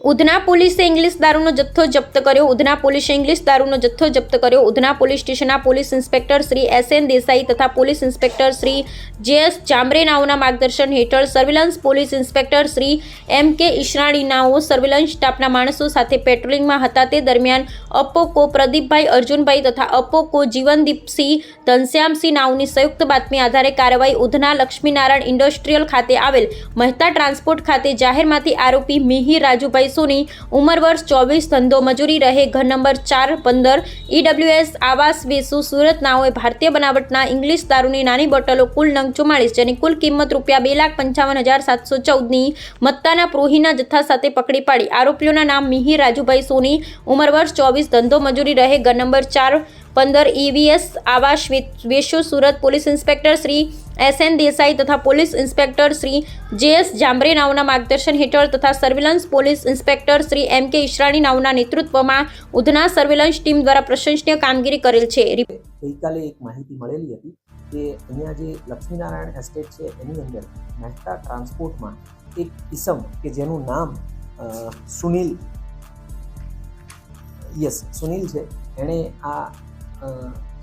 ઉધના પોલીસે ઇંગ્લિશ દારૂનો જથ્થો જપ્ત કર્યો. ઉધના પોલીસે ઇંગ્લિશ દારૂનો જથ્થો જપ્ત કર્યો. ઉધના પોલીસ સ્ટેશનના police inspector Shri S N Desai તથા police inspector Shri J S ચામરેનાઓના માર્ગદર્શન હેઠળ surveillance police inspector Shri M K Ishrani નાઓ surveillance સ્ટાફના માણસો સાથે પેટ્રોલિંગમાં હતા. તે દરમિયાન અપોકો પ્રદીપભાઈ, અર્જુનભાઈ તથા અપોકો જીવનદીપસિંહ ઘનશ્યામસિંહ નાઓની સંયુક્ત બાતમી આધારે કાર્યવાહી ઉધના લક્ષ્મીનારાયણ ઇન્ડસ્ટ્રીયલ ખાતે આવેલ મહેતા ટ્રાન્સપોર્ટ ખાતે જાહેરમાંથી આરોપી મિહિર રાજુભાઈ સોની ઉંમર વર્ષ ચોવીસ, ધંધો મજૂરી રહે, ઘર નંબર ચાર, પંદર ઈડબ્લ્યુએસ આવાસ વેસુ સુરત નાઓએ ભારતીય બનાવટના ઇંગ્લિશ દારૂની નાની બોટલો કુલ નંગ ચુમ્માળીસ જેની કુલ કિંમત રૂપિયા બે લાખ પંચાવન હજાર સાતસો ચૌદની મત્તાના પ્રોહીના જથ્થા સાથે પકડી પાડી. આરોપીઓના નામ મિહિર રાજુભાઈ સોની, ઉંમર વર્ષ ચોવીસ, ધંધો મજૂરી રહે, ઘર નંબર ચાર, પંદર ઈવીએસ આવાસ Vesu Surat police inspector Shri S N Desai તથા police inspector Shri J S જાંબરે નાવના માર્ગદર્શન હેઠળ તથા surveillance police inspector Shri M K Ishrani નાવના નેતૃત્વમાં ઉધના સર્વેલન્સ ટીમ દ્વારા પ્રશંસનીય કામગીરી કરેલ છે. ગઈકાલે એક માહિતી મળેલી હતી કે અહીંયા જે લક્ષ્મીનારાયણ એસ્ટેટ છે, એની અંદર મહેતા ટ્રાન્સપોર્ટમાં એક ઇસમ કે જેનું નામ સુનિલ, યસ, સુનિલ છે. એણે આ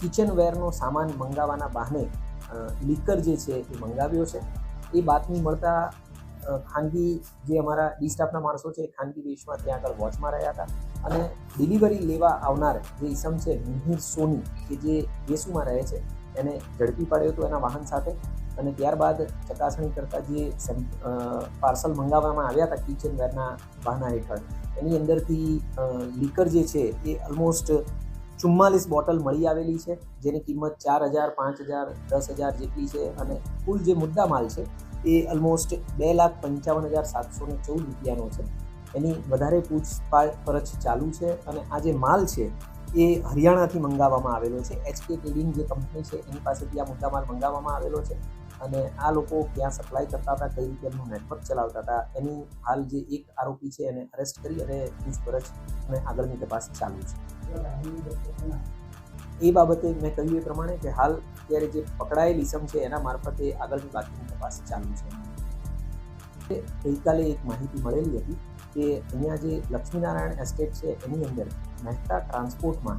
કિચનવેરનો સામાન મંગાવવાના બહાને લીકર જે છે એ મંગાવ્યો છે. એ બાતમી મળતા ખાનગી જે અમારા ડી સ્ટાફના માણસો છે ખાનગી દેશમાં ત્યાં આગળ વોચમાં રહ્યા હતા. અને ડિલિવરી લેવા આવનાર જે ઈસમ છે મિહિર સોની, કે જે વેસુમાં રહે છે, એને ઝડપી પાડ્યો હતો એના વાહન સાથે. અને ત્યારબાદ ચકાસણી કરતા જે પાર્સલ મંગાવવામાં આવ્યા હતા કિચનવેરના બહાના હેઠળ, એની અંદરથી લીકર જે છે એ ઓલમોસ્ટ ચુમ્માલીસ બોટલ મળી આવેલી છે, જેની કિંમત ચાર હજાર, પાંચ હજાર, દસ હજાર જેટલી છે અને કુલ જે મુદ્દા માલ છે, એ ઓલમોસ્ટ બે લાખ પંચાવન હજાર સાતસો ને ચૌદ રૂપિયાનો છે. એની વધારે પૂછપરછ ચાલુ છે અને આ જે માલ છે, એ હરિયાણાથી મંગાવવામાં આવેલો છે. એચકે ટ્રેડિંગ જે કંપની છે, એની પાસેથી આ મુદ્દામાલ મંગાવવામાં આવેલો છે. અને આ લોકો ક્યાં સપ્લાય કરતા હતા, કઈ રીતે એમનું નેટવર્ક ચલાવતા હતા, એની હાલ જે એક આરોપી છે એને અરેસ્ટ કરી અને પૂછપરછ અને આગળની તપાસ ચાલુ છે. એ બાબતે મેં કહ્યું એ પ્રમાણે કે હાલ અત્યારે જે પકડાયેલ ઇસમ છે એના મારફતે આગળની બાકીની તપાસ ચાલુ છે. ગઈકાલે એક માહિતી મળેલી હતી કે અહીંયા જે લક્ષ્મીનારાયણ એસ્ટેટ છે એની અંદર મહેતા ટ્રાન્સપોર્ટમાં